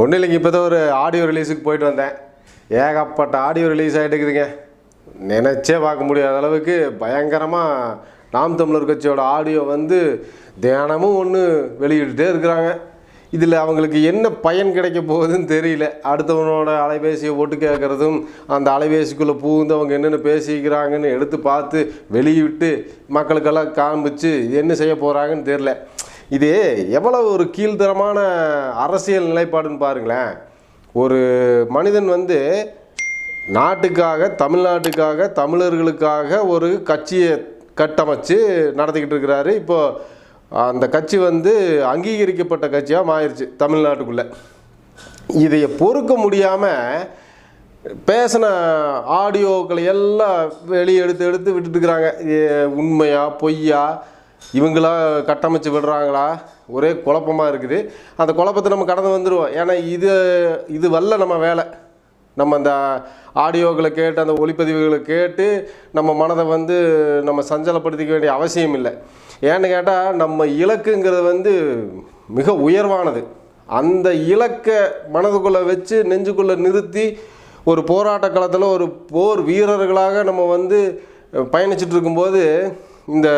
ஒன்றும் இல்லைங்க இப்போ தான் ஒரு ஆடியோ ரிலீஸுக்கு போயிட்டு வந்தேன். ஏகப்பட்ட ஆடியோ ரிலீஸ் ஆகிட்டுக்குதுங்க நினச்சே பார்க்க முடியாத அளவுக்கு பயங்கரமாக நாம் தமிழர் கட்சியோட ஆடியோ வந்து தினமும் ஒன்று வெளியிட்டுட்டே இருக்கிறாங்க. இதில் அவங்களுக்கு என்ன பயன் கிடைக்க போகுதுன்னு தெரியல. அடுத்தவனோட அலைபேசியை போட்டு கேட்குறதும் அந்த அலைபேசிக்குள்ளே பூந்து அவங்க என்னென்ன பேசிக்கிறாங்கன்னு எடுத்து பார்த்து வெளியிட்டு மக்களுக்கெல்லாம் காமிச்சு என்ன செய்ய போகிறாங்கன்னு தெரில இது எவ்வளவு ஒரு கீழ்த்தரமான அரசியல் நிலைப்பாடுன்னு பாருங்களேன். ஒரு மனிதன் வந்து நாட்டுக்காக தமிழ்நாட்டுக்காக தமிழர்களுக்காக ஒரு கட்சியை கட்டமைச்சு நடத்திக்கிட்டு இருக்கிறாரு. இப்போது அந்த கட்சி வந்து அங்கீகரிக்கப்பட்ட கட்சியாக மாறிடுச்சு தமிழ்நாட்டுக்குள்ளே. இதை பொறுக்க முடியாமல் பேசின ஆடியோக்களை எல்லாம் வெளியே எடுத்து எடுத்து விட்டுட்டு இருக்கிறாங்க. உண்மையா பொய்யா இவங்களா கட்டமைச்சு விடுறாங்களா? ஒரே குழப்பமாக இருக்குது. அந்த குழப்பத்தை நம்ம கடந்து வந்துடுவோம் ஏன்னா இது இது வல்ல நம்ம வேலை. நம்ம அந்த ஆடியோக்களை கேட்டு அந்த ஒளிப்பதிவுகளை கேட்டு நம்ம மனதை வந்து நம்ம சஞ்சலப்படுத்திக்க வேண்டிய அவசியம் இல்லை. ஏன்னு கேட்டால் நம்ம இலக்குங்கிறது வந்து மிக உயர்வானது. அந்த இலக்கை மனதுக்குள்ளே வச்சு நெஞ்சுக்குள்ளே நிறுத்தி ஒரு போராட்ட களத்தில் ஒரு போர் வீரர்களாக நம்ம வந்து பயணிச்சுட்டு இருக்கும்போது இந்த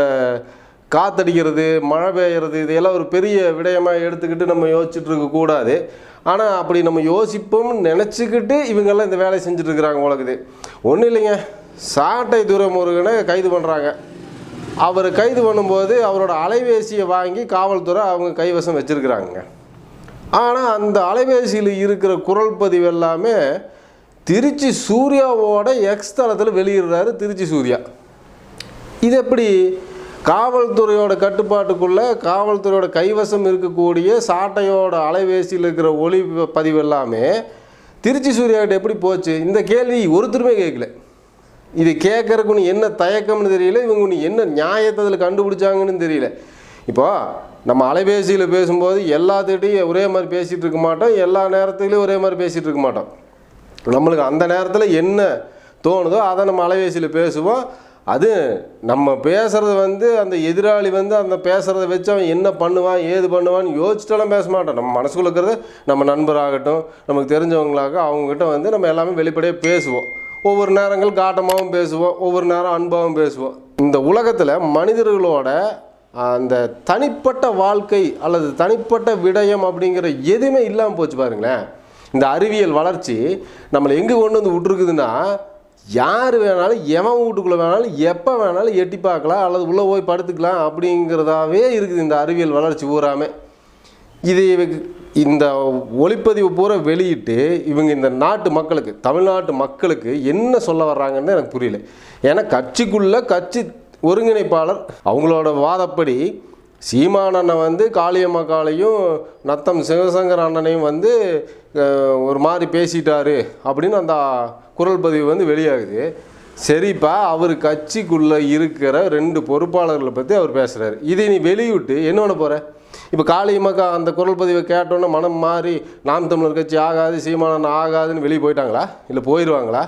காத்தடிக்கிறது மழை பெய்கிறது இதையெல்லாம் ஒரு பெரிய விடயமாக எடுத்துக்கிட்டு நம்ம யோசிச்சுட்டு இருக்கக்கூடாது ஆனால் அப்படி நம்ம யோசிப்போம்னு நினச்சிக்கிட்டு இவங்கெல்லாம் இந்த வேலையை செஞ்சுட்ருக்குறாங்க உலகுது ஒன்றும் இல்லைங்க. சாட்டை துரைமுருகனை கைது பண்ணுறாங்க அவர் கைது பண்ணும்போது அவரோட அலைபேசியை வாங்கி காவல்துறை அவங்க கைவசம் வச்சுருக்குறாங்க ஆனால் அந்த அலைபேசியில் இருக்கிற குரல் பதிவு எல்லாமே திருச்சி சூர்யாவோட எக்ஸ் தளத்தில் வெளியிடுறாரு திருச்சி சூர்யா. இது எப்படி? காவல்துறையோட கட்டுப்பாட்டுக்குள்ள காவல்துறையோட கைவசம் இருக்கக்கூடிய சாட்டையோட அலைபேசியில் இருக்கிற ஒளி பதிவு எல்லாமே திருச்சி சூர்யாக்கிட்ட எப்படி போச்சு? இந்த கேள்வி ஒருத்தருமே கேட்கல. இது கேட்கறக்கு நீ என்ன தயக்கம்னு தெரியல இவங்க நீ என்ன நியாயத்தை அதில் கண்டுபிடிச்சாங்கன்னு தெரியல. இப்போ நம்ம அலைபேசியில் பேசும்போது எல்லாத்துக்கிட்டையும் ஒரே மாதிரி பேசிகிட்டு இருக்க மாட்டோம் எல்லா நேரத்துலையும் ஒரே மாதிரி பேசிகிட்டு இருக்க மாட்டோம். நம்மளுக்கு அந்த நேரத்தில் என்ன தோணுதோ அதை நம்ம அலைபேசியில் பேசுவோம். அது நம்ம பேசுகிறது வந்து அந்த எதிராளி வந்து அந்த பேசுகிறத வச்சு அவன் என்ன பண்ணுவான் ஏது பண்ணுவான்னு யோசிச்சுட்டெல்லாம் பேச மாட்டோம் நம்ம மனசுக்குள்ள இருக்கிறது நம்ம நண்பராகட்டும் நமக்கு தெரிஞ்சவங்களாக அவங்ககிட்ட வந்து நம்ம எல்லாமே வெளிப்படையாக பேசுவோம். ஒவ்வொரு நேரங்கள் காட்டமாகவும் பேசுவோம் ஒவ்வொரு நேரம் அன்பாகவும் பேசுவோம். இந்த உலகத்தில் மனிதர்களோட அந்த தனிப்பட்ட வாழ்க்கை அல்லது தனிப்பட்ட விடயம் அப்படிங்கிற எதுவுமே இல்லாமல் போச்சு பாருங்களேன். இந்த அறிவியல் வளர்ச்சி நம்மளை எங்கே கொண்டு வந்து விட்ருக்குதுன்னா யார் வேணாலும் எவன் வீட்டுக்குள்ளே வேணாலும் எப்போ வேணாலும் எட்டி பார்க்கலாம் அல்லது உள்ளே போய் படுத்துக்கலாம் அப்படிங்கிறதாவே இருக்குது இந்த அறிவியல் வளர்ச்சி பூராமே இது இந்த ஒளிப்பதிவு பூரா வெளியிட்டு இவங்க இந்த நாட்டு மக்களுக்கு தமிழ்நாட்டு மக்களுக்கு என்ன சொல்ல வர்றாங்கன்னு எனக்கு புரியல. ஏன்னா கட்சிக்குள்ளே கட்சி ஒருங்கிணைப்பாளர் அவங்களோட வாதப்படி சீமான் அண்ணன் வந்து காளியம்மகாளையும் நத்தம் சிவசங்கர் அண்ணனையும் வந்து ஒரு மாதிரி பேசிட்டாரு அப்படின்னு அந்த குரல் பதிவு வந்து வெளியாகுது. சரிப்பா அவர் கட்சிக்குள்ளே இருக்கிற ரெண்டு பொறுப்பாளர்களை பற்றி அவர் பேசுகிறாரு இதை நீ வெளியிட்டு என்ன பண்ண போகிற இப்போ காளியம்மாக்கா அந்த குரல் பதிவை கேட்டோன்னே மனம் மாறி நாம் தமிழர் கட்சி ஆகாது சீமானன் ஆகாதுன்னு வெளியே போயிட்டாங்களா? இல்லை போயிடுவாங்களா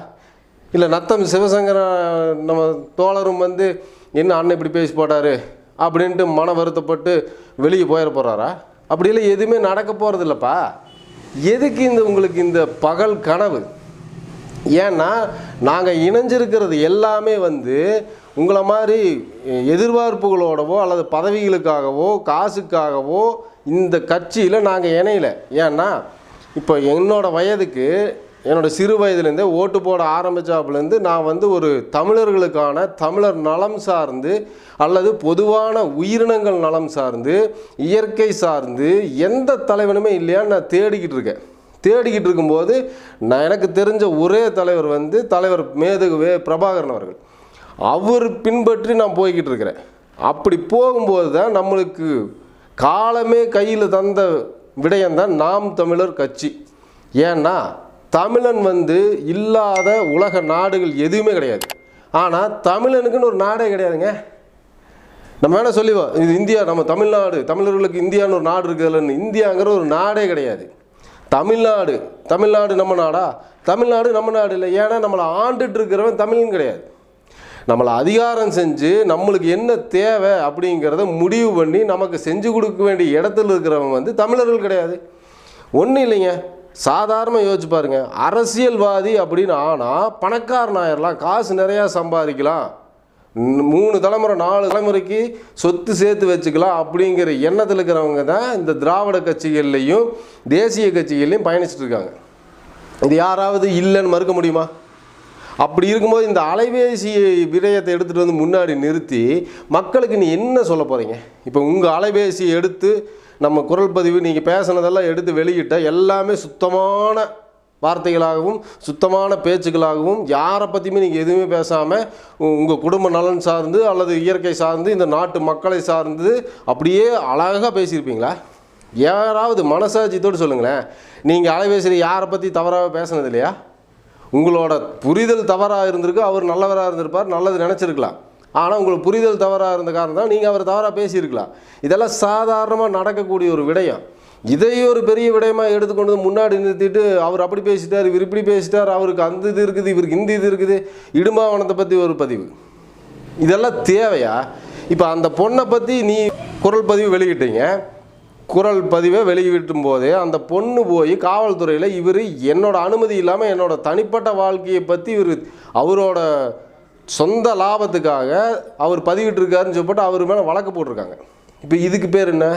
இல்லை நத்தம் சிவசங்கர நம்ம தோழரும் வந்து என்ன அண்ணன் இப்படி பேசி போட்டார்? அப்படின்ட்டு மன வருத்தப்பட்டு வெளியே போயிட போகிறாரா அப்படியெல்லாம் எதுவுமே நடக்க போகிறது இல்லைப்பா எதுக்கு இந்த உங்களுக்கு இந்த பகல் கனவு? ஏன்னா நாங்கள் இணைஞ்சிருக்கிறது எல்லாமே வந்து உங்களை மாதிரி எதிர்பார்ப்புகளோடவோ அல்லது பதவிகளுக்காகவோ காசுக்காகவோ இந்த கட்சியில் நாங்கள் இணையல. ஏன்னா இப்போ என்னோடய வயதுக்கு என்னோடய சிறு வயதுலேருந்தே ஓட்டு போட ஆரம்பித்தாப்புலேருந்து நான் வந்து ஒரு தமிழர்களுக்கான தமிழர் நலம் சார்ந்து அல்லது பொதுவான உயிரினங்கள் நலம் சார்ந்து இயற்கை சார்ந்து எந்த தலைவனுமே இல்லையான்னு நான் தேடிக்கிட்டு இருக்கேன். தேடிக்கிட்டு இருக்கும்போது நான் எனக்கு தெரிஞ்ச ஒரே தலைவர் வந்து தலைவர் மேதகுவே பிரபாகரன் அவர்கள். அவர் பின்பற்றி நான் போய்கிட்டு இருக்கிறேன். அப்படி போகும்போது தான் நம்மளுக்கு காலமே கையில் தந்த விடயம்தான் நாம் தமிழர் கட்சி. ஏன்னா தமிழன் வந்து இல்லாத உலக நாடுகள் எதுவுமே கிடையாது. ஆனால் தமிழனுக்குன்னு ஒரு நாடே கிடையாதுங்க. நம்ம வேணால் சொல்லிவோம் இது இந்தியா நம்ம தமிழ்நாடு தமிழர்களுக்கு இந்தியான்னு ஒரு நாடு இருக்குதுல்லன்னு இந்தியாங்கிற ஒரு நாடே கிடையாது. தமிழ்நாடு தமிழ்நாடு நம்ம நாடா? தமிழ்நாடு நம்ம நாடு இல்லை. ஏன்னா நம்மளை ஆண்டுட்டு இருக்கிறவன் தமிழ்னு கிடையாது. நம்மளை அதிகாரம் செஞ்சு நம்மளுக்கு என்ன தேவை அப்படிங்கிறத முடிவு பண்ணி நமக்கு செஞ்சு கொடுக்க வேண்டிய இடத்துல இருக்கிறவன் வந்து தமிழர்கள் கிடையாது. ஒன்றும் இல்லைங்க. சாதாரணமாக யோசிச்சு பாருங்க. அரசியல்வாதி அப்படின்னு ஆனால் பணக்காரன் ஆயிரலாம். காசு நிறையா சம்பாதிக்கலாம். மூணு தலைமுறை நாலு தலைமுறைக்கு சொத்து சேர்த்து வச்சுக்கலாம் அப்படிங்கிற எண்ணத்தில் இருக்கிறவங்க தான் இந்த திராவிட கட்சிகள்லையும் தேசிய கட்சிகள்லையும் பயணிச்சுட்டு இருக்காங்க. இது யாராவது இல்லைன்னு மறுக்க முடியுமா? அப்படி இருக்கும்போது இந்த அலைபேசி விடயத்தை எடுத்துகிட்டு வந்து முன்னாடி நிறுத்தி மக்களுக்கு நீ என்ன சொல்ல போகிறீங்க இப்போ உங்கள் அலைபேசியை எடுத்து நம்ம குரல் பதிவு நீங்கள் பேசுனதெல்லாம் எடுத்து வெளியிட்ட எல்லாமே சுத்தமான வார்த்தைகளாகவும் சுத்தமான பேச்சுக்களாகவும் யாரை பற்றியுமே நீங்கள் எதுவுமே பேசாமல் உங்கள் குடும்ப நலன் சார்ந்து அல்லது இயற்கை சார்ந்து இந்த நாட்டு மக்களை சார்ந்து அப்படியே அழகாக பேசியிருப்பீங்களா? யாராவது மனசாட்சியத்தோடு சொல்லுங்களேன். நீங்கள் அலைபேசியில் யாரை பற்றி தவறாக பேசுனது இல்லையா? உங்களோட புரிதல் தவறாக இருந்திருக்கு அவர் நல்லவராக இருந்திருப்பார் நல்லது நினச்சிருக்கலாம். ஆனால் உங்களுக்கு புரிதல் தவறாக இருந்த காரணம் தான் நீங்கள் அவர் தவறாக பேசியிருக்கலாம். இதெல்லாம் சாதாரணமாக நடக்கக்கூடிய ஒரு விடயம். இதை ஒரு பெரிய விடயமா எடுத்துக்கொண்டு வந்து முன்னாடி நிறுத்திட்டு அவர் அப்படி பேசிட்டார் இவர் இப்படி பேசிட்டார் அவருக்கு அந்த இது இருக்குது இவருக்கு இந்த இது இருக்குது. இடுமாவனத்தை பற்றி ஒரு பதிவு. இதெல்லாம் தேவையா? இப்போ அந்த பொண்ணை பற்றி நீ குரல் பதிவு வெளியிட்டீங்க. குரல் பதிவை வெளியிட்டும் போதே அந்த பொண்ணு போய் காவல்துறையில் இவர் என்னோட அனுமதி இல்லாமல் என்னோட தனிப்பட்ட வாழ்க்கையை பற்றி இவர் அவரோட சொந்த லாபத்துக்காக அவர் பதிவிட்டிருக்காருன்னு சொல்லிட்டு அவர் மேலே வழக்கு போட்டிருக்காங்க. இப்போ இதுக்கு பேர் என்ன?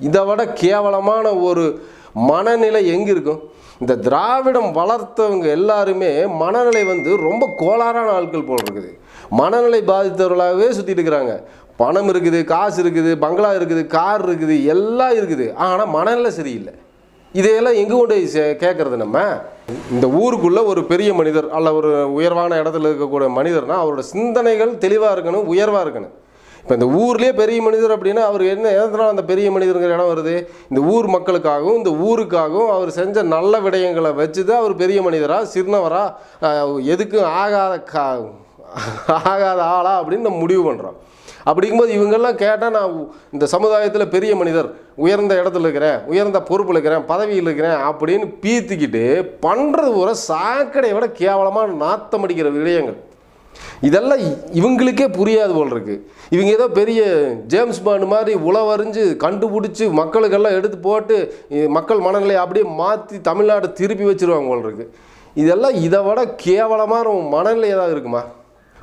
இதை விட கேவலமான ஒரு மனநிலை எங்கே இருக்கும் இந்த திராவிடம் வளர்த்தவங்க எல்லாருமே மனநிலை வந்து ரொம்ப கோளாறான ஆட்கள் போல் இருக்குது. மனநிலை பாதித்தவர்களாகவே சுற்றிட்டு இருக்கிறாங்க. பணம் இருக்குது காசு இருக்குது பங்களா இருக்குது கார் இருக்குது எல்லாம் இருக்குது. ஆனால் மனநிலை சரியில்லை. இதையெல்லாம் எங்கே கொண்டு போய் சே- நம்ம? இந்த ஊருக்குள்ளே ஒரு பெரிய மனிதர் அல்ல ஒரு உயர்வான இடத்துல இருக்கக்கூடிய மனிதர்னால் அவரோட சிந்தனைகள் தெளிவாக இருக்கணும் உயர்வாக இருக்கணும். இப்போ இந்த ஊர்லேயே பெரிய மனிதர் அப்படின்னா அவர் என்ன எதனால் அந்த பெரிய மனிதருங்கிற இடம் வருது? இந்த ஊர் மக்களுக்காகவும் இந்த ஊருக்காகவும் அவர் செஞ்ச நல்ல விடயங்களை வச்சு தான் அவர் பெரிய மனிதரா சிறுனவரா எதுக்கும் ஆகாத கா ஆகாத ஆளா அப்படின்னு நம்ம முடிவு பண்ணுறோம் அப்படிங்கும்போது இவங்கெல்லாம் கேட்டால் நான் இந்த சமுதாயத்தில் பெரிய மனிதர் உயர்ந்த இடத்துல இருக்கிறேன் உயர்ந்த பொறுப்பில் இருக்கிறேன் பதவியில் இருக்கிறேன் அப்படின்னு பீத்திக்கிட்டு பண்ணுறது ஒரு சாக்கடையை விட கேவலமாக நாத்தம் அடிக்கிற விடயங்கள். இதெல்லாம் இ- இவங்களுக்கே புரியாது போல் இருக்கு. இவங்க ஏதோ பெரிய ஜேம்ஸ் பாண்டு மாதிரி உளவறிஞ்சு கண்டுபிடிச்சி மக்களுக்கெல்லாம் எடுத்து போட்டு மக்கள் மனநிலையை அப்படியே மாற்றி தமிழ்நாட்டை திருப்பி வச்சிருவாங்க போல் இருக்கு. இதெல்லாம் இதை விட கேவலமான மனநிலை ஏதாவது இருக்குமா?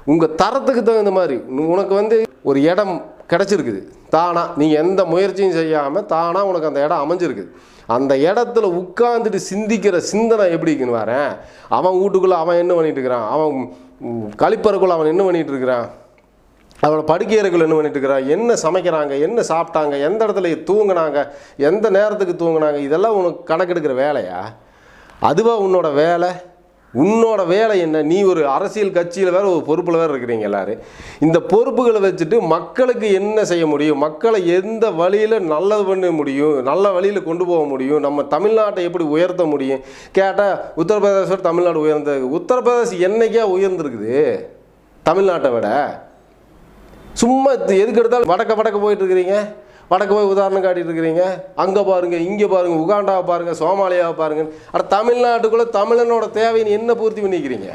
உங்கள் தரத்துக்கு தகுந்த மாதிரி. உனக்கு வந்து ஒரு இடம் கிடச்சிருக்குது. தானா நீங்கள் எந்த முயற்சியும் செய்யாமல் தானாக உனக்கு அந்த இடம் அமைஞ்சிருக்குது. அந்த இடத்துல உட்காந்துட்டு சிந்திக்கிற சிந்தனை எப்படி இருக்குன்னு வரேன் அவன் வீட்டுக்குள்ளே அவன் என்ன பண்ணிட்டு இருக்கிறான்? அவன் கழிப்பறைக்குள் அவன் என்ன பண்ணிகிட்டு இருக்கிறான்? அவளை படுக்கையறைக்குள்ள என்ன பண்ணிட்டு இருக்கிறான்? என்ன சமைக்கிறாங்க? என்ன சாப்பிட்டாங்க? எந்த இடத்துல தூங்கினாங்க? எந்த நேரத்துக்கு தூங்கினாங்க? இதெல்லாம் உனக்கு கணக்கெடுக்கிற வேலையா? அதுவா உன்னோட வேலை? உன்னோட வேலை என்ன? நீ ஒரு அரசியல் கட்சியில் வேறு ஒரு பொறுப்பில் வேறு இருக்கிறீங்க எல்லாரும் இந்த பொறுப்புகளை வச்சுட்டு மக்களுக்கு என்ன செய்ய முடியும்? மக்களை எந்த வழியில் நல்லது பண்ண முடியும்? நல்ல வழியில் கொண்டு போக முடியும்? நம்ம தமிழ்நாட்டை எப்படி உயர்த்த முடியும்? கேட்டால் உத்தரப்பிரதேசோட தமிழ்நாடு உயர்ந்தது உத்தரப்பிரதேசம் என்னைக்கே உயர்ந்திருக்குது? தமிழ்நாட்டை விட. சும்மா எதுக்கு எடுத்தாலும் வடக்க வடக்க போயிட்டு இருக்கிறீங்க? வடக்கு போய் உதாரணம் காட்டிட்டு இருக்கிறீங்க அங்கே பாருங்க இங்கே பாருங்கள் உகாண்டாவை பாருங்கள் சோமாலியாவை பாருங்க. ஆனால் தமிழ்நாட்டுக்குள்ளே தமிழனோட தேவைன்னு என்ன பூர்த்தி பண்ணிக்கிறீங்க?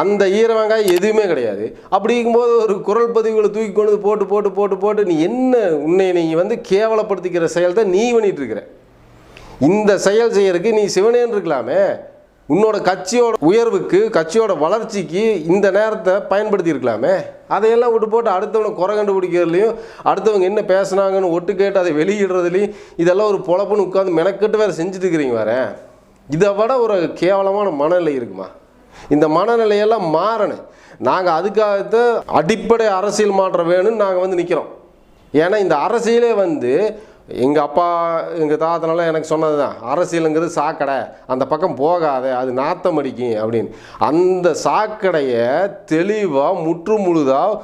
அந்த ஈர வெங்காயம் எதுவுமே கிடையாது. அப்படிங்கும்போது ஒரு குரல் பதிவுகளை தூக்கி கொண்டு வந்து போட்டு போட்டு போட்டு போட்டு நீ என்ன உன்னை நீங்கள் வந்து கேவலப்படுத்திக்கிற செயல் தான் நீ பண்ணிகிட்டு இருக்கிற? இந்த செயல் செய்யறதுக்கு நீ சிவனேன்னு இருக்கலாமே. உன்னோட கட்சியோட உயர்வுக்கு கட்சியோட வளர்ச்சிக்கு இந்த நேரத்தை பயன்படுத்தி இருக்கலாமே அதையெல்லாம் விட்டு போட்டு அடுத்தவனை குறை கண்டுபிடிக்கிறதுலையும் அடுத்தவங்க என்ன பேசுனாங்கன்னு ஒட்டு கேட்டு அதை வெளியிடுறதுலையும் இதெல்லாம் ஒரு பொழப்புன்னு உட்காந்து மெனக்கெட்டு வேறு செஞ்சுட்டு இருக்கிறீங்க வேற. இதை விட ஒரு கேவலமான மனநிலை இருக்குமா? இந்த மனநிலையெல்லாம் மாறணும். நாங்கள் அதுக்காகத்தான் அடிப்படை அரசியல் மாற்றம் வேணும்னு நாங்கள் வந்து நிற்கிறோம் ஏன்னா இந்த அரசியலே வந்து எங்கள் அப்பா எங்கள் தாத்தனால எனக்கு சொன்னது தான் அரசியலுங்கிறது சாக்கடை அந்த பக்கம் போகாத அது நாத்தம் அடிக்கும் அப்படின்னு. அந்த சாக்கடையை தெளிவாக முற்று முழுதாக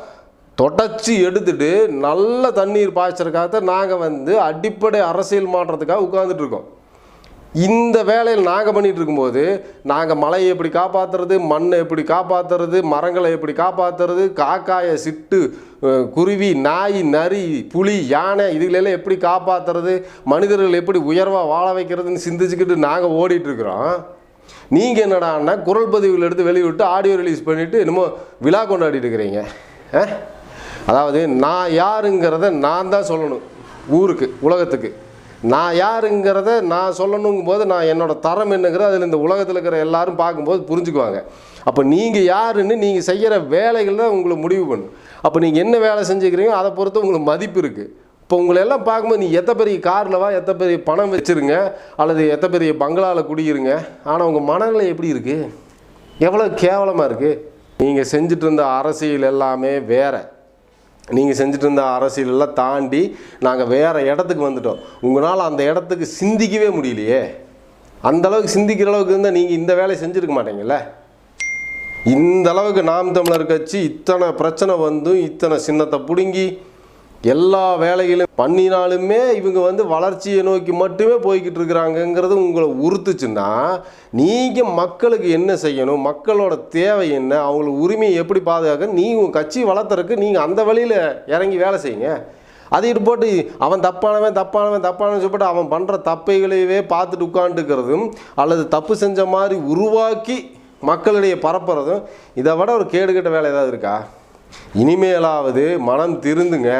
தொடச்சி எடுத்துட்டு நல்ல தண்ணீர் பாய்ச்சறக்காக நாங்கள் வந்து அடிப்படை அரசியல் மாற்றத்துக்காக உட்காந்துட்ருக்கோம் இருக்கோம். இந்த வேலையில் நாங்கள் பண்ணிகிட்டு இருக்கும்போது நாங்கள் மலையை எப்படி காப்பாற்றுறது மண்ணை எப்படி காப்பாற்றுறது மரங்களை எப்படி காப்பாற்றுறது காக்காயை சிட்டு குருவி நாய் நரி புலி யானை இதுகளெல்லாம் எப்படி காப்பாற்றுறது மனிதர்கள் எப்படி உயர்வாக வாழ வைக்கிறதுன்னு சிந்திச்சுக்கிட்டு நாங்கள் ஓடிட்டுருக்குறோம் நீங்கள் என்னடான்னா குரல் பதிவுகள் எடுத்து வெளியிட்டு ஆடியோ ரிலீஸ் பண்ணிவிட்டு என்னமோ விழா கொண்டாடிட்டு இருக்கிறீங்க. ஆ? அதாவது நான் யாருங்கிறத நான் தான் சொல்லணும் ஊருக்கு உலகத்துக்கு. நான் யாருங்கிறத நான் சொல்லணுங்கும் போது நான் என்னோட தரம் என்னங்கிறத அதில் இந்த உலகத்தில் இருக்கிற எல்லாரும் பார்க்கும்போது புரிஞ்சுக்குவாங்க. அப்போ நீங்கள் யாருன்னு நீங்கள் செய்கிற வேலைகள் தான் உங்களை முடிவு பண்ணும். அப்போ நீங்கள் என்ன வேலை செஞ்சுக்கிறீங்களோ அதை பொறுத்து உங்களுக்கு மதிப்பு இருக்குது இப்போ உங்களை எல்லாம் பார்க்கும்போது நீ எத்த பெரிய காரில் வா எத்த பெரிய பணம் வச்சுருங்க அல்லது எத்த பெரிய பங்களாவில் குடியிருங்க. ஆனால் உங்கள் மனநிலை எப்படி இருக்குது எவ்வளோ கேவலமாக இருக்குது நீங்கள் செஞ்சுட்டு இருந்த அரசியல் எல்லாமே வேறு. நீங்கள் செஞ்சுட்டு இருந்த அரசியலெல்லாம் தாண்டி நாங்கள் வேறு இடத்துக்கு வந்துட்டோம். உங்களால் அந்த இடத்துக்கு சிந்திக்கவே முடியலையே. அந்த அளவுக்கு சிந்திக்கிற அளவுக்கு இருந்தால் நீங்கள் இந்த வேலையை செஞ்சுருக்க மாட்டீங்கல்ல? இந்த அளவுக்கு நாம் தமிழர் கட்சி இத்தனை பிரச்சனை வந்தும் இத்தனை சின்னத்தை பிடுங்கி எல்லா வேலைகளும் பண்ணினாலுமே இவங்க வந்து வளர்ச்சியை நோக்கி மட்டுமே போய்கிட்டு இருக்கிறாங்கங்கிறது உங்களை உறுத்துச்சுன்னா நீங்கள் மக்களுக்கு என்ன செய்யணும்? மக்களோட தேவை என்ன? அவங்களுக்கு உரிமையை எப்படி பாதுகாக்க? நீங்கள் உங்கள் கட்சி வளர்த்துறதுக்கு நீங்கள் அந்த வழியில் இறங்கி வேலை செய்யுங்க. அதை இட்டு போட்டு அவன் தப்பானவன் தப்பானவன் தப்பானவன் சொல்லிட்டு அவன் பண்ணுற தப்பைகளையவே பார்த்துட்டு உட்காந்துக்கிறதும் அல்லது தப்பு செஞ்ச மாதிரி உருவாக்கி மக்களிடையே பரப்புறதும் இதை விட ஒரு கேடுகட்ட வேலை ஏதாவது இருக்கா? இனிமேலாவது மனம் திருந்துங்க.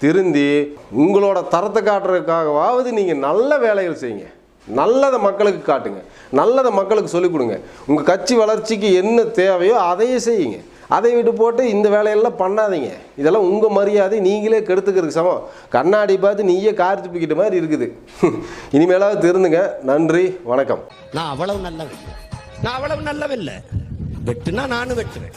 திருந்தி உங்களோட தரத்தை காட்டுறதுக்காகவாவது நீங்கள் நல்ல வேலைகள் செய்யுங்க. நல்லதை மக்களுக்கு காட்டுங்க. நல்லதை மக்களுக்கு சொல்லிக் கொடுங்க. உங்கள் கட்சி வளர்ச்சிக்கு என்ன தேவையோ அதையே செய்யுங்க. அதை விட்டு போட்டு இந்த வேலையெல்லாம் பண்ணாதீங்க. இதெல்லாம் உங்கள் மரியாதை நீங்களே கெடுத்துக்கிறதுக்கு சமம். கண்ணாடி பார்த்து நீயே கார் துப்பிக்கிட்ட மாதிரி இருக்குது. இனிமேலாவது திருந்துங்க. நன்றி வணக்கம். நான் அவ்வளவு நல்லவன் நான் அவ்வளவு நல்லவன் இல்ல. வெட்டுனா நானும் வெட்டுவேன்.